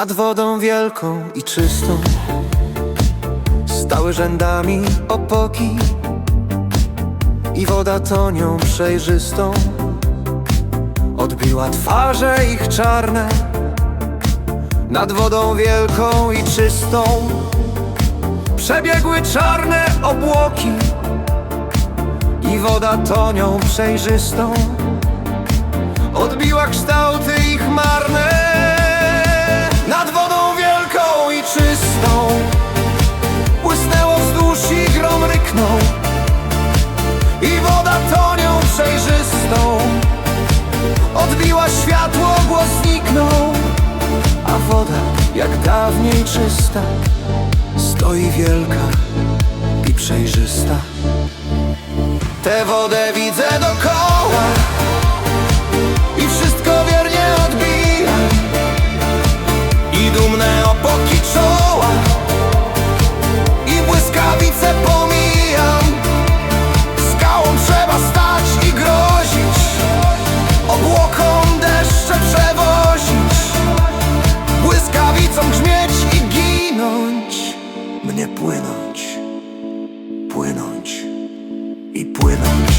Nad wodą wielką i czystą. Stały rzędami opoki I woda tonią przejrzystą. Odbiła twarze ich czarne Nad wodą wielką i czystą. Przebiegły czarne obłoki I woda tonią przejrzystą. Odbiła kształty I woda tonią przejrzystą. Odbiła światło, głos zniknął A woda jak dawniej czysta. Stoi wielka i przejrzysta. Tę wodę widzę dokoła Mnie płynąć. Płynąć. I płynąć